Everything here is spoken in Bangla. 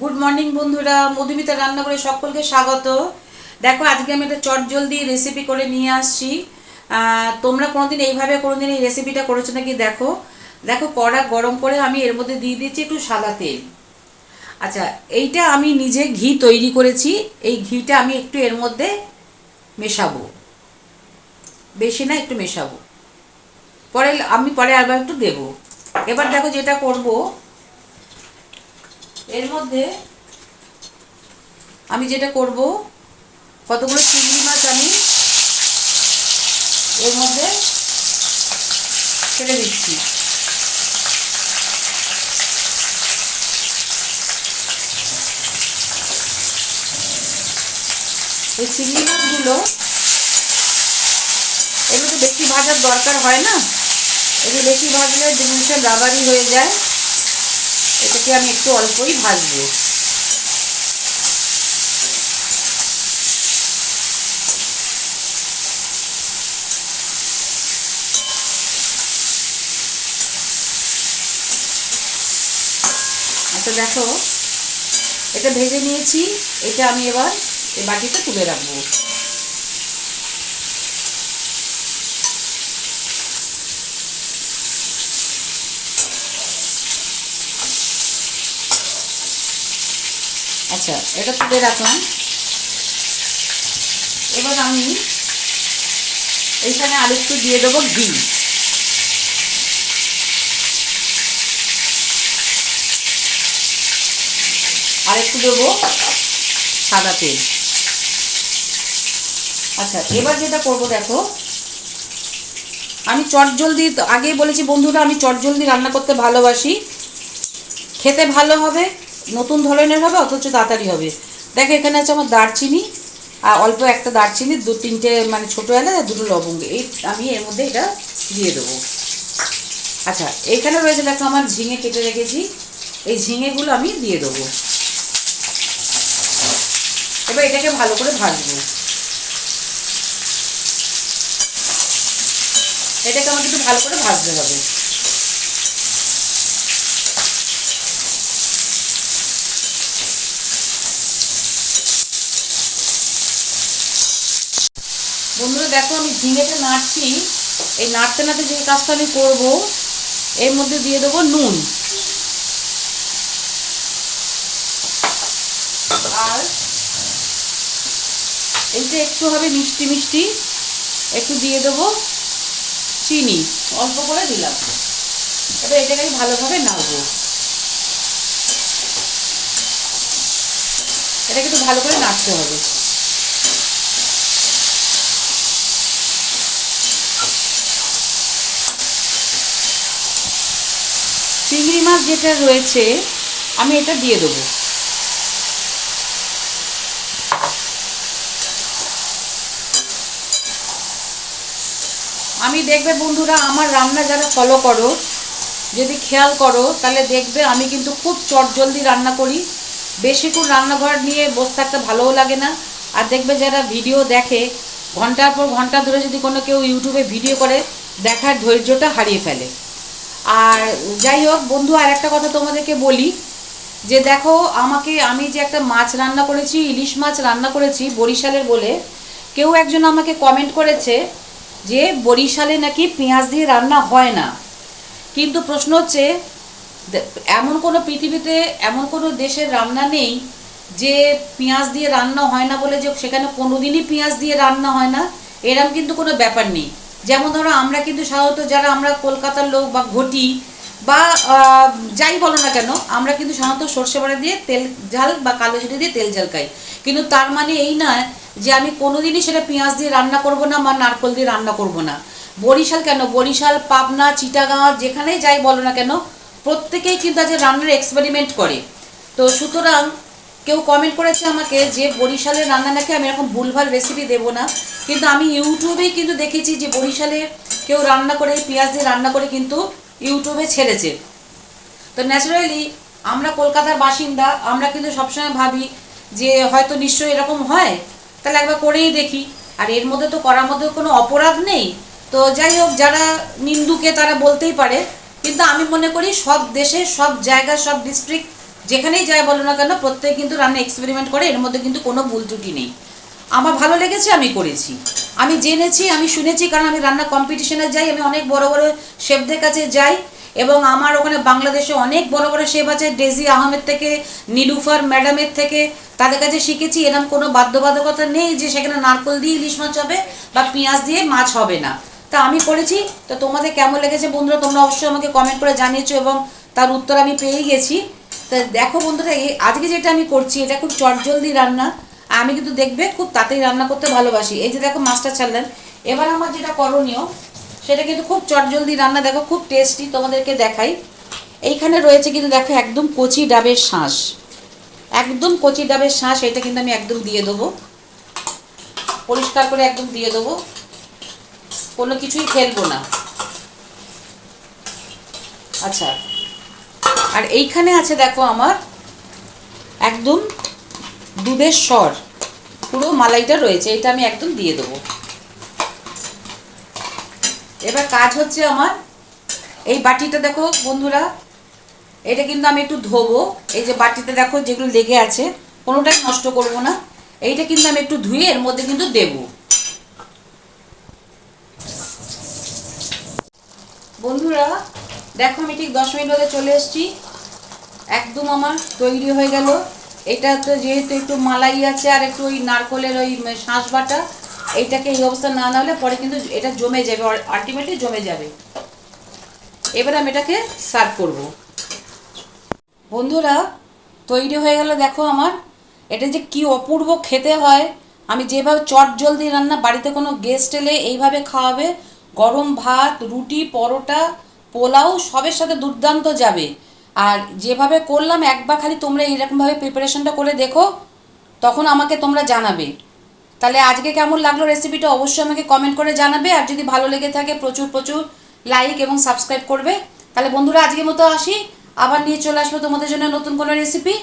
গুড মর্নিং বন্ধুরা। মধুমিতা রান্না করে সকলকে স্বাগত। দেখো, আজকে আমি একটা চট জলদি রেসিপি করে নিয়ে আসছি। তোমরা কোনোদিন এইভাবে কোনোদিন এই রেসিপিটা করেছ নাকি দেখো? দেখো, কড়া গরম করে আমি এর মধ্যে দিয়ে দিচ্ছি একটু সাদা তেল। আচ্ছা এইটা আমি নিজে ঘি তৈরি করেছি। এই ঘিটা আমি একটু এর মধ্যে মেশাবো। বেশি না, একটু মেশাবো। পরে আমি পরে আবার একটু দেবো। এবার দেখো যেটা করব এর মধ্যে আমি যেটা করব, কতগুলো চিংড়ি মাছ আমি এর মধ্যে ছেড়ে দিচ্ছি। এই চিংড়ি মাছগুলো, এগুলো বেশি ভাজার দরকার হয় না। এগুলো বেশি ভাজলে জিনিসটা রাবারি হয়ে যায়। এটাকে আমি একটু অল্পই ভাজবো আচ্ছা দেখো, এটা ভেজে নিয়েছি, এটা আমি এবার এই বাটিতে তুলে রাখব। আচ্ছা এটা তুলে রাখলাম। এবার আমি এইখানে আরেকটু দিয়ে দেবো ঘি। আরেকটু দেবো সাদা তেল। আচ্ছা এবার যেটা করব দেখো, আমি চটজলদি আগেই বলেছি বন্ধুরা, আমি চটজলদি রান্না করতে ভালোবাসি। খেতে ভালো হবে নতুন ধরনের হবে, অথচ তাড়াতাড়ি হবে। দেখো, এখানে আছে আমার দারচিনি, আর অল্প একটা দারচিনি, দু তিনটে মানে ছোটো এলাচ আর দুটো লবঙ্গ। এই আমি এর মধ্যে এটা দিয়ে দেবো। আচ্ছা এখানে রয়েছে, দেখো, আমার ঝিঙে কেটে রেখেছি। এই ঝিঙেগুলো আমি দিয়ে দেবো। এবার এটাকে ভালো করে ভাজবো। এটাকে আমাকে একটু ভালো করে ভাজতে হবে। বন্ধুরা দেখো, আমি ঝিঙেটা নাড়ছি। এই নাড়তে নাড়তে যে কাজটা আমি করব, এর মধ্যে দিয়ে দেবো নুন। আর এইটা একটু হবে মিষ্টি মিষ্টি, একটু দিয়ে দেবো চিনি। অল্প করে দিলাম। এবার এটাকে আমি ভালোভাবে নাড়বো। এটাকে একটু ভালো করে নাড়তে হবে। চিংড়ি মাছ যেটা রয়েছে, আমি এটা দিয়ে দেবো। আমি দেখবে বন্ধুরা, আমার রান্না যারা ফলো করো, যদি খেয়াল করো, তাহলে দেখবে আমি কিন্তু খুব চটজলদি রান্না করি। বেশিক্ষণ রান্নাঘর নিয়ে বসে থাকতে ভালোও লাগে না। আর দেখবে যারা ভিডিও দেখে, ঘণ্টার পর ঘণ্টা ধরে যদি কোনো কেউ ইউটিউবে ভিডিও করে, দেখার ধৈর্যটা হারিয়ে ফেলে। আর যাই হোক, বন্ধু, আর একটা কথা তোমাদেরকে বলি, যে দেখো, আমাকে আমি যে একটা মাছ রান্না করেছি, ইলিশ মাছ রান্না করেছি বরিশালের বলে, কেউ একজন আমাকে কমেন্ট করেছে যে বরিশালে নাকি পেঁয়াজ দিয়ে রান্না হয় না। কিন্তু প্রশ্ন হচ্ছে এমন কোনো পৃথিবীতে, এমন কোনো দেশের রান্না নেই যে পেঁয়াজ দিয়ে রান্না হয় না বলে যে সেখানে কোনোদিনই পেঁয়াজ দিয়ে রান্না হয় না? এরম কিন্তু কোনো ব্যাপার নেই। যেমন ধরো আমরা কিন্তু সাধারণত যারা আমরা কলকাতার লোক বা ঘটি বা যাই বলো না কেন, আমরা কিন্তু সাধারণত সর্ষে বাড়া দিয়ে তেল ঝাল বা কালো জিরে দিয়ে তেল ঝাল খাই। কিন্তু তার মানে এই নয় যে আমি কোনোদিনই সেটা পেঁয়াজ দিয়ে রান্না করব না বা নারকল দিয়ে রান্না করব না। বরিশাল কেন? বরিশাল, পাবনা, চিটাগাঁ, যেখানেই যাই বলো না কেন, প্রত্যেকেই কিন্তু আজ রান্নার এক্সপেরিমেন্ট করে। তো সুতরাং কেউ কমেন্ট করেছে আমাকে যে বরিশালের রান্না নাকি আমি এরকম ভুলভাল রেসিপি দেবো না। কিন্তু আমি ইউটিউবেই কিন্তু দেখেছি যে বরিশালে কেউ রান্না করে, পেঁয়াজ দিয়ে রান্না করে কিন্তু ইউটিউবে ছেড়েছে। তো ন্যাচারালি আমরা কলকাতার বাসিন্দা, আমরা কিন্তু সবসময় ভাবি যে হয়তো নিশ্চয়ই এরকম হয়, তাহলে একবার করেই দেখি। আর এর মধ্যে তো করার মধ্যে কোনো অপরাধ নেই। তো যাই হোক, যারা নিন্দুকে তারা বলতেই পারে। কিন্তু আমি মনে করি সব দেশে, সব জায়গা সব ডিস্ট্রিক্ট যেখানেই যায় বলো না কেন, প্রত্যেকে কিন্তু রান্না এক্সপেরিমেন্ট করে, এর মধ্যে কিন্তু কোনো ভুল ত্রুটি নেই। আমার ভালো লেগেছে, আমি করেছি। আমি জেনেছি, আমি শুনেছি, কারণ আমি রান্না কম্পিটিশনে যাই, আমি অনেক বড় বড় শেফদের কাছে যাই, এবং আমার ওখানে বাংলাদেশে অনেক বড় বড় শেফ আছে, ডেজি আহমেদ থেকে, নীলুফার ম্যাডামের থেকে, তাদের কাছে শিখেছি এরকম কোনো বাধ্যবাধকতা নেই যে সেখানে নারকল দিয়ে ইলিশ মাছ হবে, বা পেঁয়াজ দিয়ে মাছ হবে না। তা আমি করেছি, তো তোমাদের কেমন লেগেছে বন্ধুরা, তোমরা অবশ্যই আমাকে কমেন্ট করে জানিয়েছো, এবং তার উত্তর আমি পেয়ে গেছি। তা দেখো বন্ধুরা, এই আজকে যেটা আমি করছি, এটা খুব চটজলদি রান্না। আমি কিন্তু দেখবে খুব তাড়াতাড়ি রান্না করতে ভালোবাসি। এই যে দেখো মাছটা ছাড়লেন। এবার আমার যেটা করণীয়, সেটা কিন্তু খুব চটজলদি রান্না। দেখো খুব টেস্টি তোমাদেরকে দেখাই। এইখানে রয়েছে কিন্তু দেখো একদম কচি ডাবের শাঁস। একদম কচি ডাবের শাঁস, এটা কিন্তু আমি একদম দিয়ে দেবো। পরিষ্কার করে একদম দিয়ে দেবো। কোনো কিছুই ফেলব না। আচ্ছা আর এইখানে আছে, দেখো আমার একদম দুধের স্বর, পুরো মালাইটা রয়েছে, এটা আমি একদম দিয়ে দেবো। এবার কাজ হচ্ছে আমার, এই বাটিটা দেখো বন্ধুরা, এটা কিন্তু আমি একটু ধোবো, এই যে বাটিতে দেখো যেগুলো লেগে আছে, কোনোটাই নষ্ট করব না, এইটা কিন্তু আমি একটু ধুয়ে এর মধ্যে কিন্তু দেব। বন্ধুরা, দেখো আমি ঠিক দশ মিনিট বাদে চলে এসেছি। একদম আমার তৈরি হয়ে গেল। এটা তো যেহেতু একটু মালাই আছে আর একটু ওই নারকলের ওই শাঁস বাটা, এইটাকে এই অবস্থা না না হলে পরে কিন্তু এটা জমে যাবে আলটিমেটলি জমে যাবে। এবার আমি এটাকে সার্ভ করব। বন্ধুরা, তৈরি হয়ে গেল দেখো আমার। এটা যে কি অপূর্ব খেতে হয়। আমি যেভাবে চট জলদি রান্না, বাড়িতে কোনো গেস্ট এলে এইভাবে খাওয়াবে। গরম ভাত, রুটি, পরোটা, পোলাও, সবের সাথে দুর্দান্ত যাবে। আর যেভাবে করলাম, একবার খালি তোমরা এইরকমভাবে প্রিপারেশনটা করে দেখো, তখন আমাকে তোমরা জানাবে। তাহলে আজকে কেমন লাগল রেসিপিটা অবশ্যই আমাকে কমেন্ট করে জানাবে, আর যদি ভালো লেগে থাকে প্রচুর প্রচুর লাইক এবং সাবস্ক্রাইব করবে। তাহলে বন্ধুরা, আজকের মতো আসি। আবার নিয়ে চলে আসব তোমাদের জন্য নতুন কোনো রেসিপি